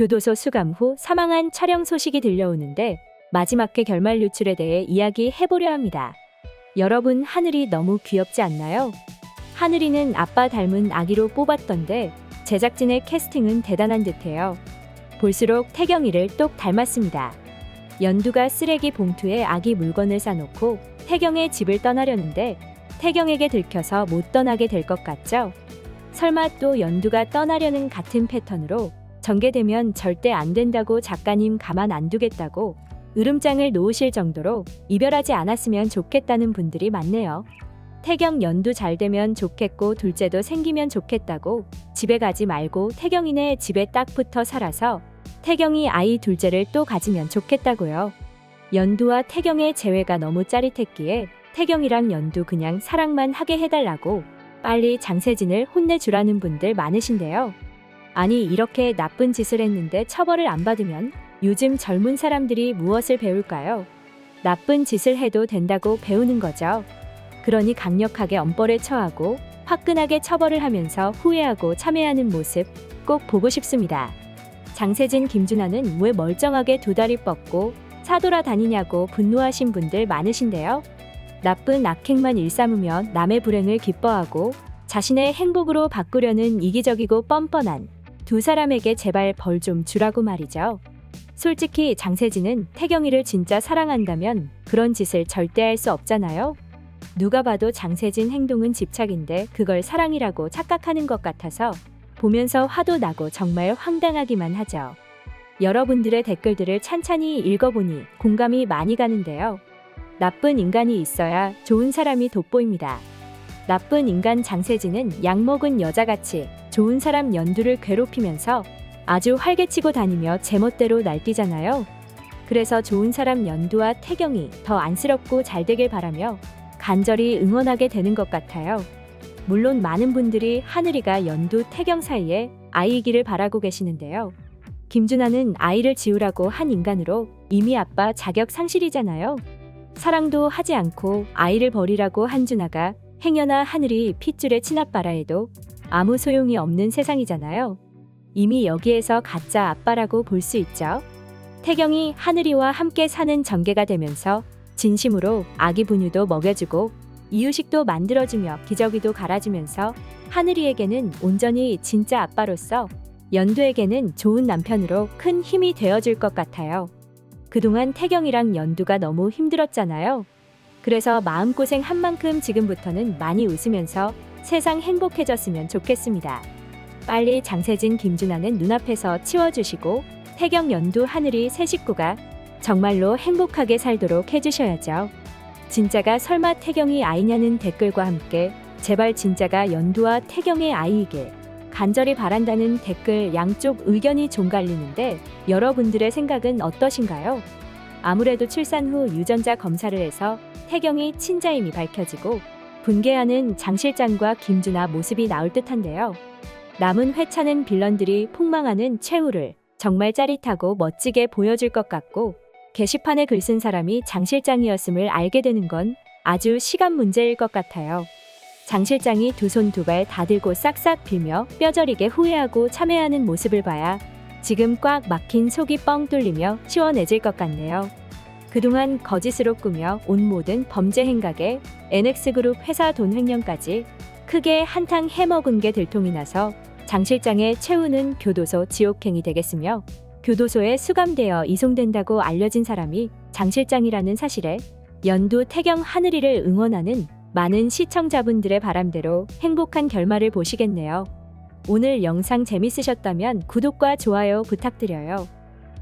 교도소 수감 후 사망한 촬영 소식이 들려오는데 마지막회 결말 유출에 대해 이야기해보려 합니다. 여러분 하늘이 너무 귀엽지 않나요? 하늘이는 아빠 닮은 아기로 뽑았던데 제작진의 캐스팅은 대단한 듯해요. 볼수록 태경이를 똑 닮았습니다. 연두가 쓰레기 봉투에 아기 물건을 싸놓고 태경의 집을 떠나려는데 태경에게 들켜서 못 떠나게 될 것 같죠? 설마 또 연두가 떠나려는 같은 패턴으로 전개되면 절대 안 된다고 작가님 가만 안 두겠다고 으름장을 놓으실 정도로 이별하지 않았으면 좋겠다는 분들이 많네요. 태경 연두 잘 되면 좋겠고 둘째도 생기면 좋겠다고 집에 가지 말고 태경이네 집에 딱 붙어 살아서 태경이 아이 둘째를 또 가지면 좋겠다고요. 연두와 태경의 재회가 너무 짜릿했기에 태경이랑 연두 그냥 사랑만 하게 해달라고 빨리 장세진을 혼내주라는 분들 많으신데요. 아니 이렇게 나쁜 짓을 했는데 처벌을 안 받으면 요즘 젊은 사람들이 무엇을 배울까요? 나쁜 짓을 해도 된다고 배우는 거죠. 그러니 강력하게 엄벌에 처하고 화끈하게 처벌을 하면서 후회하고 참회하는 모습 꼭 보고 싶습니다. 장세진 김준하는 왜 멀쩡하게 두 다리 뻗고 사돌아 다니냐고 분노하신 분들 많으신데요. 나쁜 악행만 일삼으며 남의 불행을 기뻐하고 자신의 행복으로 바꾸려는 이기적이고 뻔뻔한 두 사람에게 제발 벌 좀 주라고 말이죠. 솔직히 장세진은 태경이를 진짜 사랑한다면 그런 짓을 절대 할 수 없잖아요. 누가 봐도 장세진 행동은 집착인데 그걸 사랑이라고 착각하는 것 같아서 보면서 화도 나고 정말 황당하기만 하죠. 여러분들의 댓글들을 찬찬히 읽어보니 공감이 많이 가는데요. 나쁜 인간이 있어야 좋은 사람이 돋보입니다. 나쁜 인간 장세진은 약 먹은 여자같이 좋은 사람 연두를 괴롭히면서 아주 활개치고 다니며 제멋대로 날뛰잖아요. 그래서 좋은 사람 연두와 태경이 더 안쓰럽고 잘 되길 바라며 간절히 응원하게 되는 것 같아요. 물론 많은 분들이 하늘이가 연두 태경 사이에 아이이기를 바라고 계시는데요. 김준하는 아이를 지우라고 한 인간으로 이미 아빠 자격 상실이잖아요. 사랑도 하지 않고 아이를 버리라고 한 준하가 행여나 하늘이 핏줄에 치나빠라 해도 아무 소용이 없는 세상이잖아요. 이미 여기에서 가짜 아빠라고 볼 수 있죠. 태경이 하늘이와 함께 사는 전개가 되면서 진심으로 아기 분유도 먹여주고 이유식도 만들어주며 기저귀도 갈아주면서 하늘이에게는 온전히 진짜 아빠로서 연두에게는 좋은 남편으로 큰 힘이 되어줄 것 같아요. 그동안 태경이랑 연두가 너무 힘들었잖아요. 그래서 마음고생 한 만큼 지금부터는 많이 웃으면서 세상 행복해졌으면 좋겠습니다. 빨리 장세진 김준하는 눈앞에서 치워주시고 태경 연두 하늘이 세 식구가 정말로 행복하게 살도록 해주셔야죠. 진짜가 설마 태경이 아이냐는 댓글과 함께 제발 진짜가 연두와 태경의 아이이길 간절히 바란다는 댓글 양쪽 의견이 좀 갈리는데 여러분들의 생각은 어떠신가요? 아무래도 출산 후 유전자 검사를 해서 태경이 친자임이 밝혀지고 분개하는 장 실장과 김준하 모습이 나올 듯한데요. 남은 회차는 빌런들이 폭망하는 최후를 정말 짜릿하고 멋지게 보여줄 것 같고 게시판에 글 쓴 사람이 장 실장이었음을 알게 되는 건 아주 시간 문제일 것 같아요. 장 실장이 두 손 두 발 다 들고 싹싹 빌며 뼈저리게 후회하고 참회하는 모습을 봐야 지금 꽉 막힌 속이 뻥 뚫리며 시원해질 것 같네요. 그동안 거짓으로 꾸며 온 모든 범죄 행각에 NX그룹 회사 돈 횡령까지 크게 한탕 해먹은 게 들통이 나서 장 실장의 최후는 교도소 지옥행이 되겠으며 교도소에 수감되어 이송된다고 알려진 사람이 장 실장이라는 사실에 연두 태경 하늘이를 응원하는 많은 시청자분들의 바람대로 행복한 결말을 보시겠네요. 오늘 영상 재밌으셨다면 구독과 좋아요 부탁드려요.